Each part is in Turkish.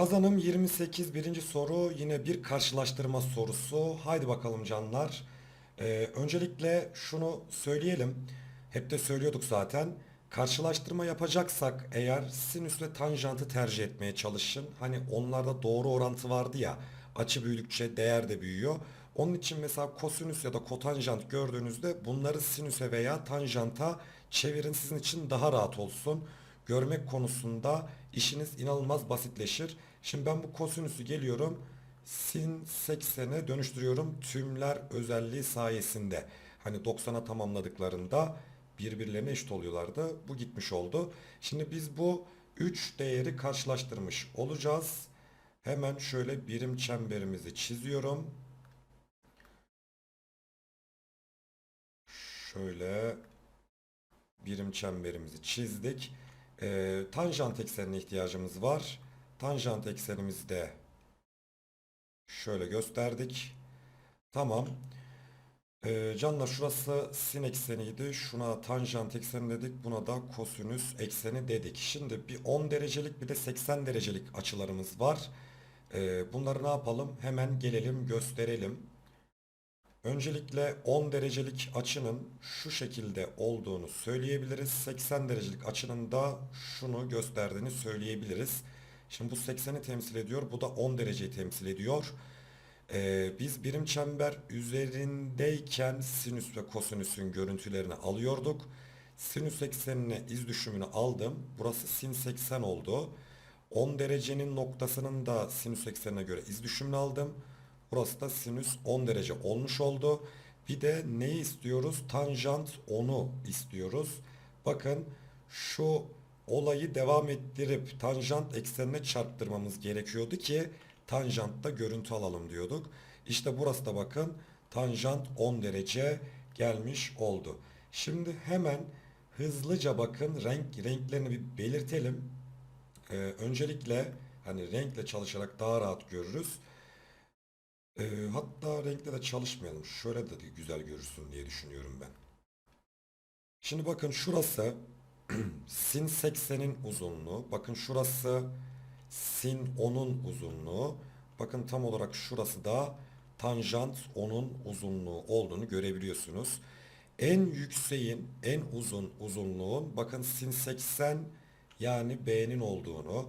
Kazanım 28 birinci soru yine bir karşılaştırma sorusu. Haydi bakalım canlar. Ee, öncelikle şunu söyleyelim. Hep de söylüyorduk zaten. Karşılaştırma yapacaksak eğer sinüs ve tanjantı tercih etmeye çalışın. Hani onlarda doğru orantı vardı ya. Açı büyüdükçe değer de büyüyor. Onun için mesela kosinüs ya da kotanjant gördüğünüzde bunları sinüse veya tanjanta çevirin sizin için daha rahat olsun. Görmek konusunda işiniz inanılmaz basitleşir. Şimdi ben bu kosinüsü geliyorum sin 80'e dönüştürüyorum tümler özelliği sayesinde. Hani 90'a tamamladıklarında birbirlerine eşit oluyorlardı. Bu gitmiş oldu. Şimdi biz bu 3 değeri karşılaştırmış olacağız. Hemen şöyle birim çemberimizi çiziyorum. Şöyle birim çemberimizi çizdik. Ee, tanjant eksenine ihtiyacımız var. Tanjant eksenimizi de şöyle gösterdik. Tamam. Ee, canlar şurası sin ekseniydi. Şuna tanjant ekseni dedik. Buna da kosinüs ekseni dedik. Şimdi bir 10 derecelik bir de 80 derecelik açılarımız var. Ee, bunları ne yapalım? Hemen gelelim gösterelim. Öncelikle 10 derecelik açının şu şekilde olduğunu söyleyebiliriz. 80 derecelik açının da şunu gösterdiğini söyleyebiliriz. Şimdi bu 80'i temsil ediyor. Bu da 10 dereceyi temsil ediyor. Ee, biz birim çember üzerindeyken sinüs ve kosinüsün görüntülerini alıyorduk. Sinüs eksenine iz düşümünü aldım. Burası sin 80 oldu. 10 derecenin noktasının da sinüs eksenine göre iz düşümünü aldım. Burası da sinüs 10 derece olmuş oldu. Bir de neyi istiyoruz? Tanjant 10'u istiyoruz. Bakın şu olayı devam ettirip tanjant eksenine çarptırmamız gerekiyordu ki tanjantta görüntü alalım diyorduk. İşte burası da bakın tanjant 10 derece gelmiş oldu. Şimdi hemen hızlıca bakın renk renklerini bir belirtelim. Ee, öncelikle hani renkle çalışarak daha rahat görürüz. Ee, hatta renkle de çalışmayalım. Şöyle de güzel görürsün diye düşünüyorum ben. Şimdi bakın şurası sin 80'in uzunluğu. Bakın şurası sin 10'un uzunluğu. Bakın tam olarak şurası da tanjant 10'un uzunluğu olduğunu görebiliyorsunuz. En yükseğin, en uzun uzunluğun bakın sin 80 yani B'nin olduğunu.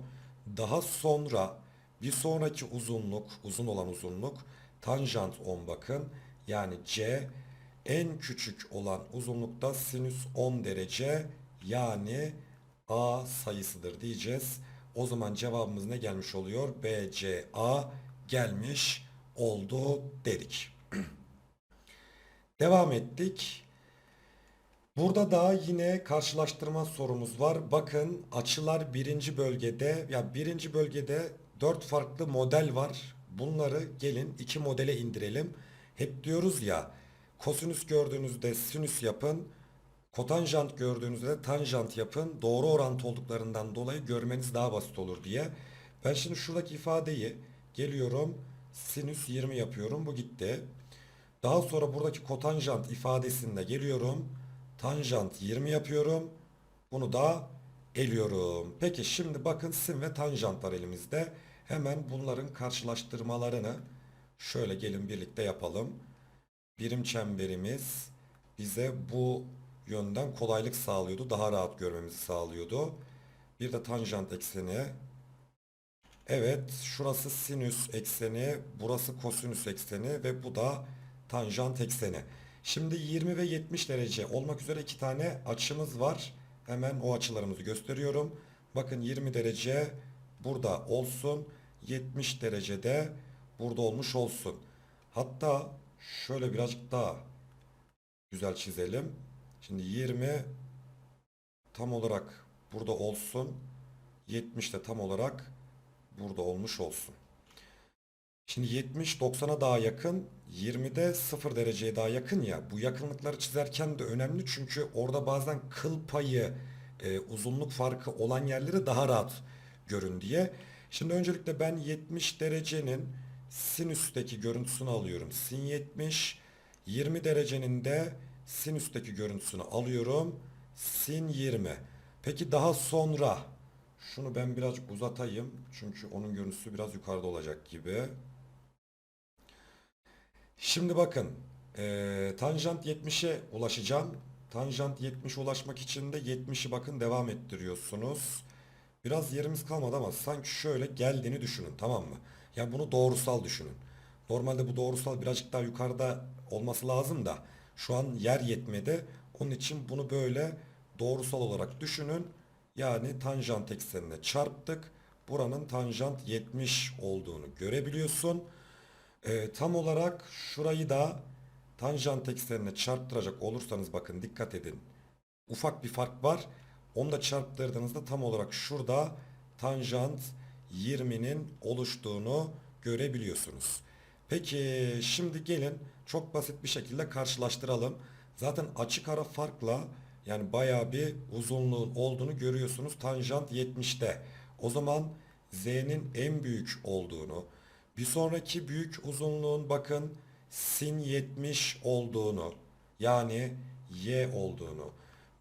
Daha sonra bir sonraki uzunluk, uzun olan uzunluk tanjant 10 bakın. Yani C en küçük olan uzunlukta sinüs 10 derece yani A sayısıdır diyeceğiz. O zaman cevabımız ne gelmiş oluyor? BCA gelmiş oldu dedik. Devam ettik. Burada da yine karşılaştırma sorumuz var. Bakın açılar birinci bölgede ya birinci bölgede dört farklı model var. Bunları gelin iki modele indirelim. Hep diyoruz ya kosinüs gördüğünüzde sinüs yapın. Kotanjant gördüğünüzde de tanjant yapın. Doğru orantı olduklarından dolayı görmeniz daha basit olur diye. Ben şimdi şuradaki ifadeyi geliyorum sinüs 20 yapıyorum. Bu gitti. Daha sonra buradaki kotanjant ifadesinde geliyorum. Tanjant 20 yapıyorum. Bunu da eliyorum. Peki şimdi bakın sin ve tanjant var elimizde. Hemen bunların karşılaştırmalarını şöyle gelin birlikte yapalım. Birim çemberimiz bize bu yönden kolaylık sağlıyordu. Daha rahat görmemizi sağlıyordu. Bir de tanjant ekseni. Evet şurası sinüs ekseni, burası kosinüs ekseni ve bu da tanjant ekseni. Şimdi 20 ve 70 derece olmak üzere iki tane açımız var. Hemen o açılarımızı gösteriyorum. Bakın 20 derece burada olsun. 70 derecede burada olmuş olsun. Hatta şöyle birazcık daha güzel çizelim. Şimdi 20 tam olarak burada olsun. 70 de tam olarak burada olmuş olsun. Şimdi 70 90'a daha yakın, 20'de 0 dereceye daha yakın ya. Bu yakınlıkları çizerken de önemli çünkü orada bazen kıl payı, e, uzunluk farkı olan yerleri daha rahat görün diye. Şimdi öncelikle ben 70 derecenin sinüsteki görüntüsünü alıyorum. Sin 70, 20 derecenin de sinüsteki görüntüsünü alıyorum. Sin 20. Peki daha sonra Şunu ben birazcık uzatayım. Çünkü onun görüntüsü biraz yukarıda olacak gibi. Şimdi bakın. eee, tanjant 70'e ulaşacağım. Tanjant 70'e ulaşmak için de 70'i bakın devam ettiriyorsunuz. Biraz yerimiz kalmadı ama sanki şöyle geldiğini düşünün tamam mı? Yani bunu doğrusal düşünün. Normalde bu doğrusal birazcık daha yukarıda olması lazım da şu an yer yetmedi. Onun için bunu böyle doğrusal olarak düşünün. Yani tanjant eksenine çarptık. Buranın tanjant 70 olduğunu görebiliyorsun. Ee, tam olarak şurayı da tanjant eksenine çarptıracak olursanız bakın dikkat edin. Ufak bir fark var. Onu da çarptırdığınızda tam olarak şurada tanjant 20'nin oluştuğunu görebiliyorsunuz. Peki şimdi gelin çok basit bir şekilde karşılaştıralım. Zaten açık ara farkla yani bayağı bir uzunluğun olduğunu görüyorsunuz tanjant 70'te. O zaman z'nin en büyük olduğunu, bir sonraki büyük uzunluğun bakın sin 70 olduğunu yani y olduğunu.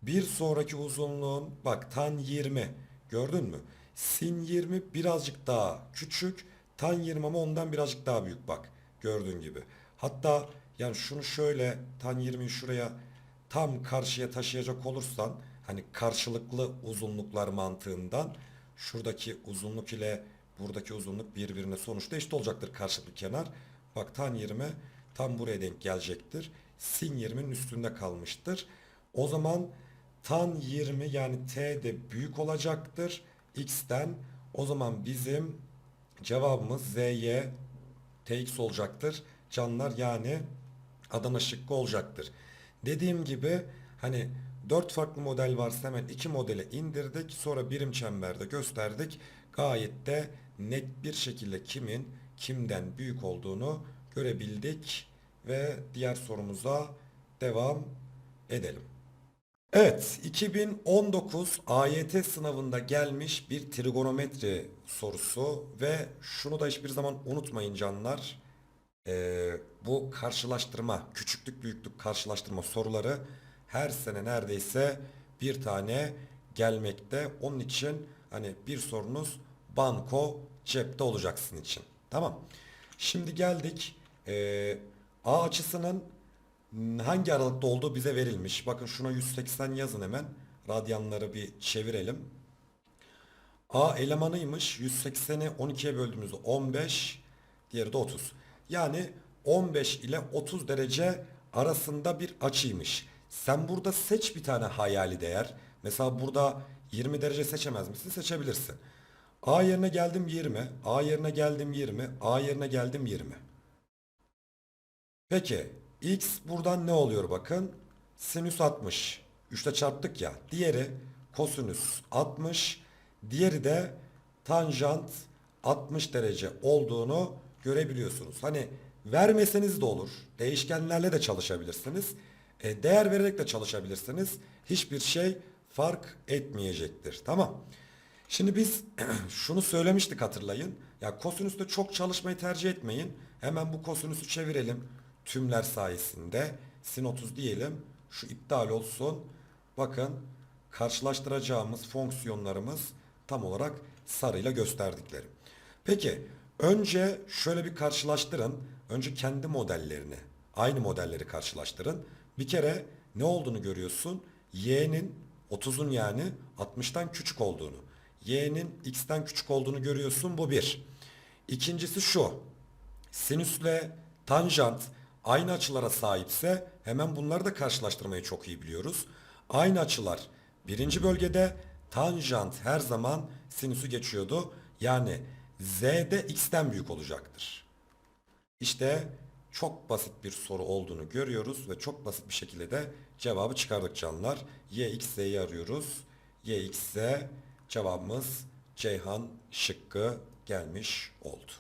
Bir sonraki uzunluğun bak tan 20 gördün mü? Sin 20 birazcık daha küçük. Tan 20 ama ondan birazcık daha büyük bak. Gördüğün gibi. Hatta yani şunu şöyle tan 20'yi şuraya tam karşıya taşıyacak olursan hani karşılıklı uzunluklar mantığından şuradaki uzunluk ile buradaki uzunluk birbirine sonuçta eşit olacaktır karşılıklı kenar. Bak tan 20 tam buraya denk gelecektir. Sin 20'nin üstünde kalmıştır. O zaman tan 20 yani t de büyük olacaktır x'ten. O zaman bizim cevabımız zy tx olacaktır. Canlar yani Adana şıkkı olacaktır. Dediğim gibi hani 4 farklı model varsa hemen 2 modele indirdik. Sonra birim çemberde gösterdik. Gayet de net bir şekilde kimin kimden büyük olduğunu görebildik. Ve diğer sorumuza devam edelim. Evet, 2019 AYT sınavında gelmiş bir trigonometri sorusu ve şunu da hiçbir zaman unutmayın canlar. Ee, bu karşılaştırma, küçüklük büyüklük karşılaştırma soruları her sene neredeyse bir tane gelmekte. Onun için hani bir sorunuz banko cepte olacaksın için. Tamam. Şimdi geldik. Ee, A açısının hangi aralıkta olduğu bize verilmiş. Bakın şuna 180 yazın hemen. Radyanları bir çevirelim. A elemanıymış. 180'i 12'ye böldüğümüzde 15. Diğeri de 30. Yani 15 ile 30 derece arasında bir açıymış. Sen burada seç bir tane hayali değer. Mesela burada 20 derece seçemez misin? Seçebilirsin. A yerine geldim 20. A yerine geldim 20. A yerine geldim 20. Peki x buradan ne oluyor bakın? Sinüs 60. 3'te çarptık ya. Diğeri kosinüs 60. Diğeri de tanjant 60 derece olduğunu görebiliyorsunuz. Hani vermeseniz de olur. Değişkenlerle de çalışabilirsiniz. E, değer vererek de çalışabilirsiniz. Hiçbir şey fark etmeyecektir. Tamam. Şimdi biz şunu söylemiştik hatırlayın. Ya kosinüste çok çalışmayı tercih etmeyin. Hemen bu kosinüsü çevirelim. Tümler sayesinde sin 30 diyelim. Şu iptal olsun. Bakın karşılaştıracağımız fonksiyonlarımız tam olarak sarıyla gösterdiklerim. Peki önce şöyle bir karşılaştırın. Önce kendi modellerini, aynı modelleri karşılaştırın. Bir kere ne olduğunu görüyorsun? Y'nin 30'un yani 60'tan küçük olduğunu. Y'nin x'ten küçük olduğunu görüyorsun. Bu bir. İkincisi şu. Sinüsle tanjant aynı açılara sahipse hemen bunları da karşılaştırmayı çok iyi biliyoruz. Aynı açılar birinci bölgede tanjant her zaman sinüsü geçiyordu. Yani z de x'ten büyük olacaktır. İşte çok basit bir soru olduğunu görüyoruz ve çok basit bir şekilde de cevabı çıkardık canlar. Y, X, Z'yi arıyoruz. Y, X, Z cevabımız Ceyhan şıkkı gelmiş oldu.